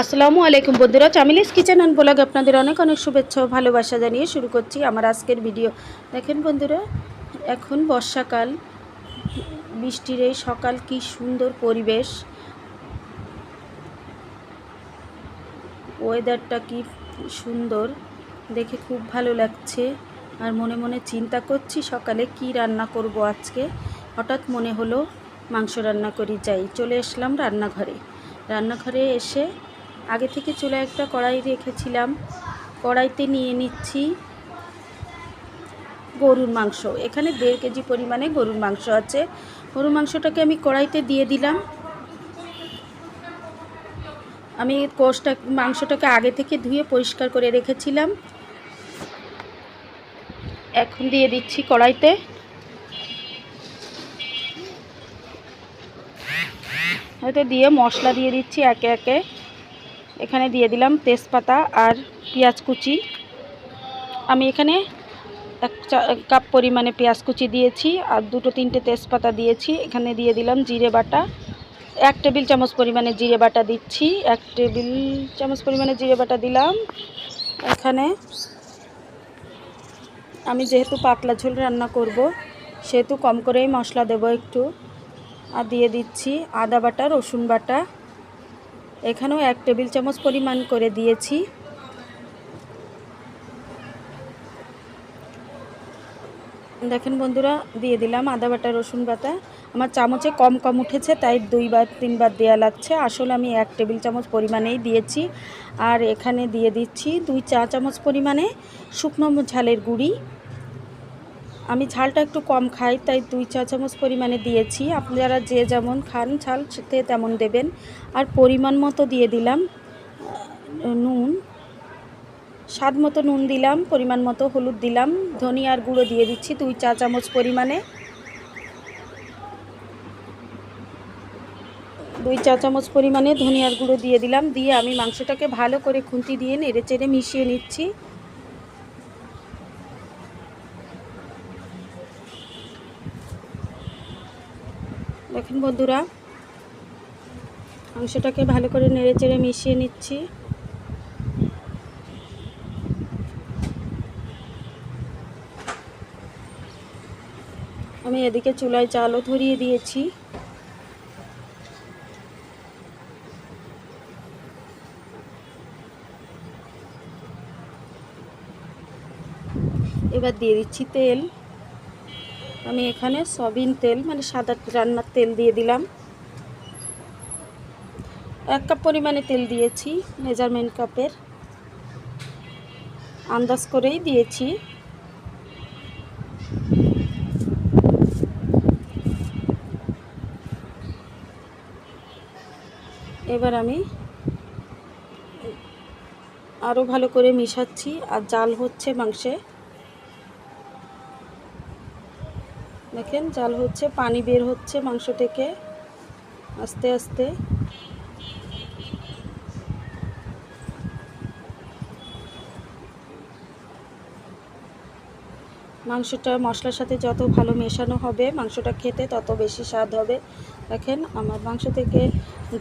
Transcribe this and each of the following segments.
আসসালামু আলাইকুম বন্ধুরা চামিলিস কিচেন অ্যান্ড ব্লগ আপনাদের অনেক অনেক শুভেচ্ছা ভালোবাসা জানিয়ে শুরু করছি আমার আজকের ভিডিও। দেখেন বন্ধুরা, এখন বর্ষাকাল, বৃষ্টির এই সকাল কি সুন্দর পরিবেশ। ওয়েদারটা কি সুন্দর, দেখে খুব ভালো লাগছে। আর মনে মনে চিন্তা করছি সকালে কি রান্না করব আজকে। হঠাৎ মনে হলো মাংস রান্না করি, যাই চলে আসলাম রান্নাঘরে। রান্নাঘরে এসে আগে থেকে চুলা একটা কড়াই রেখেছিলাম। কড়াইতে নিয়ে নিচ্ছি গরুর মাংস। এখানে দেড় কেজি পরিমাণে গরুর মাংস আছে। গরুর মাংসটাকে আমি কড়াইতে দিয়ে দিলাম। আমি কোষটা, মাংসটাকে আগে থেকে ধুয়ে পরিষ্কার করে রেখেছিলাম। এখন দিয়ে দিচ্ছি কড়াইতে। হয়তো দিয়ে মশলা দিয়ে দিচ্ছি একে একে। এখানে দিয়ে দিলাম তেজপাতা আর পেঁয়াজ কুচি। আমি এখানে এক কাপ পরিমাণে পেঁয়াজ কুচি দিয়েছি আর দুটো তিনটে তেজপাতা দিয়েছি। এখানে দিয়ে দিলাম জিরে বাটা। এক টেবিল চামচ পরিমাণে জিরে বাটা দিচ্ছি। এক টেবিল চামচ পরিমাণে জিরে বাটা দিলাম। এখানে আমি যেহেতু পাতলা ঝোল রান্না করব, সেহেতু কম করেই মশলা দেব একটু। আর দিয়ে দিচ্ছি আদা বাটা, রসুন বাটা। এখানেও এক টেবিল চামচ পরিমাণ করে দিয়েছি। দেখেন বন্ধুরা, দিয়ে দিলাম আদা বাটা, রসুন বাটা। আমার চামচে কম কম উঠেছে, তাই দুইবার, তিনবার দেওয়া লাগছে। আসলে আমি এক টেবিল চামচ পরিমাণেই দিয়েছি। আর এখানে দিয়ে দিচ্ছি দুই চা চামচ পরিমাণে শুকনো ঝালের গুঁড়ি। আমি ঝালটা একটু কম খাই, তাই দুই চা চামচ পরিমাণে দিয়েছি। আপনারা যে যেমন খান, ঝাল সে তেমন দেবেন। আর পরিমাণ মতো দিয়ে দিলাম নুন। স্বাদ মতো নুন দিলাম, পরিমাণ মতো হলুদ দিলাম, ধনিয়ার গুঁড়ো দিয়ে দিচ্ছি দুই চা চামচ পরিমাণে। দুই চা চামচ পরিমাণে ধনিয়ার গুঁড়ো দিয়ে দিলাম, দিয়ে আমি মাংসটাকে ভালো করে খুন্তি দিয়ে নেড়ে চেড়ে মিশিয়ে নিচ্ছি। দেখেন বন্ধুরা, মাংসটাকে ভালো করে নেড়ে চেড়ে মিশিয়ে নিচ্ছি। আমি এদিকে চুলায় চালও ধরিয়ে দিয়েছি। এবার দিয়ে দিচ্ছি তেল। আমি এখানে সবিন তেল মানে সাদা রান্নার তেল দিয়ে দিলাম। এক কাপ পরিমাণে তেল দিয়েছি, মেজারমেন্ট কাপের। আন্দাজ করেই দিয়েছি। এবার আমি আরও ভালো করে মিশাচ্ছি, আর জাল হচ্ছে মাংসে। দেখেন, জাল হচ্ছে, পানি বের হচ্ছে মাংস থেকে। আস্তে আস্তে। মাংসটা মশলার সাথে যত ভালো মেশানো হবে, মাংসটা খেতে তত বেশি স্বাদ হবে। দেখেন, আমার মাংস থেকে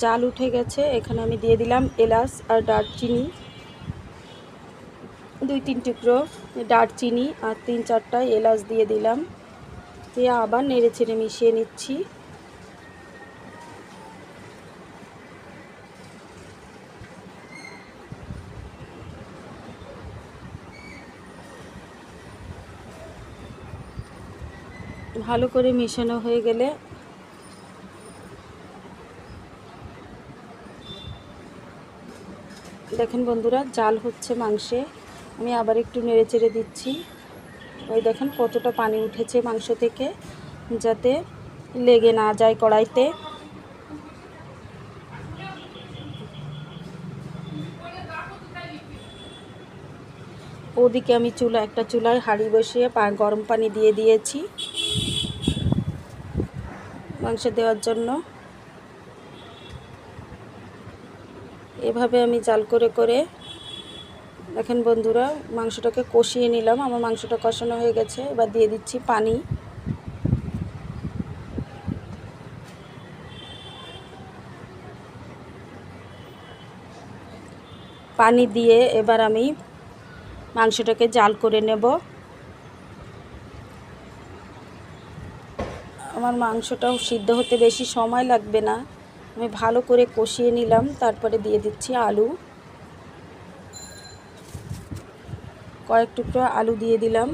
জাল উঠে গেছে। এখানে আমি দিয়ে দিলাম এলাচ আর দারচিনি। দুই, তিন টুকরো দারচিনি আর তিন, চারটা এলাচ দিয়ে দিলাম। দিয়ে আবার নেড়ে ছেড়ে মিশিয়ে নিচ্ছি। ভালো করে মেশানো হয়ে গেলে দেখেন বন্ধুরা, জাল হচ্ছে মাংসে। আমি আবার একটু নেড়ে চেড়ে দিচ্ছি। ওই দেখেন কতটা পানি উঠেছে মাংস থেকে, যাতে লেগে না যায় কড়াইতে। ওদিকে আমি চুলা, একটা চুলায় হাঁড়ি বসিয়ে গরম পানি দিয়ে দিয়েছি। মাংস দেওয়ার জন্য। এভাবে আমি জাল করে করে দেখেন বন্ধুরা, মাংসটাকে কষিয়ে নিলাম। আমার মাংসটা কষানো হয়ে গেছে। এবার দিয়ে দিচ্ছি পানি। পানি দিয়ে এবার আমি মাংসটাকে জাল করে নেব। আমার মাংসটাও সিদ্ধ হতে বেশি সময় লাগবে না। আমি ভালো করে কষিয়ে নিলাম। তারপরে দিয়ে দিচ্ছি আলু। কয়েক টুকরো আলু দিয়ে দিলাম।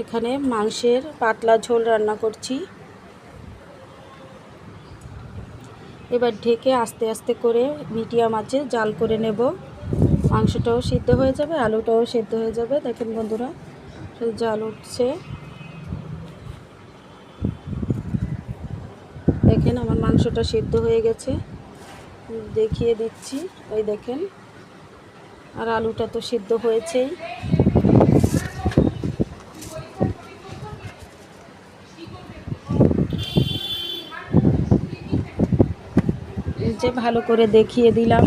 এখানে মাংসের পাতলা ঝোল রান্না করছি। এবার ঢেকে আস্তে আস্তে করে মিডিয়াম আঁচে জাল করে নেব। মাংসটাও সিদ্ধ হয়ে যাবে, আলুটাও সিদ্ধ হয়ে যাবে। দেখেন বন্ধুরা জাল উঠছে। দেখেন আমার মাংসটা সিদ্ধ হয়ে গেছে। দেখিয়ে দিচ্ছি ওই দেখেন। আর আলুটা তো সিদ্ধ হয়েছেই। যে ভালো করে দেখিয়ে দিলাম।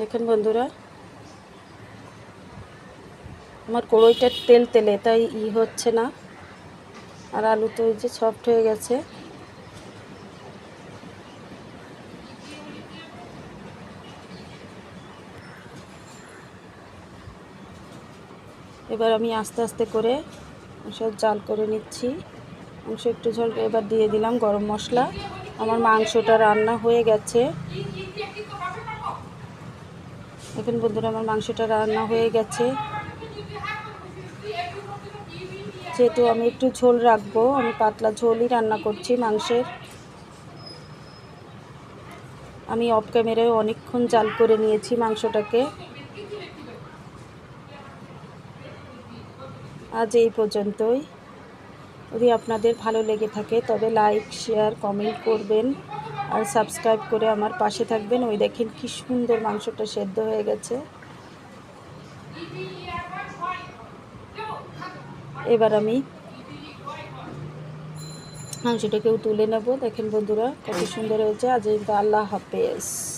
দেখেন বন্ধুরা, আমার কড়ইটা তেল তেলে, তাই ই হচ্ছে না। আর আলু তো ওই যে সফট হয়ে গেছে। এবার আমি আস্তে আস্তে করে সব জাল করে নিচ্ছি। মাংস একটু ঝোল, এবার দিয়ে দিলাম গরম মশলা। আমার মাংসটা রান্না হয়ে গেছে। এখন বন্ধুরা, আমার মাংসটা রান্না হয়ে গেছে। যেহেতু আমি একটু ঝোল রাখব, আমি পাতলা ঝোলই রান্না করছি মাংসের। আমি অফ ক্যামেরায় অনেকক্ষণ জাল করে নিয়েছি মাংসটাকে। আজ এই পর্যন্তই। যদি আপনাদের ভালো লেগে থাকে, তবে লাইক শেয়ার কমেন্ট করবেন আর সাবস্ক্রাইব করে আমার পাশে থাকবেন। ওই দেখেন কি সুন্দর মাংসটা সেদ্ধ হয়ে গেছে। এবার আমি মাংসটাকেও তুলে নেব। দেখেন বন্ধুরা, কত সুন্দর হয়েছে। আজ এই আল্লাহ হাফেজ।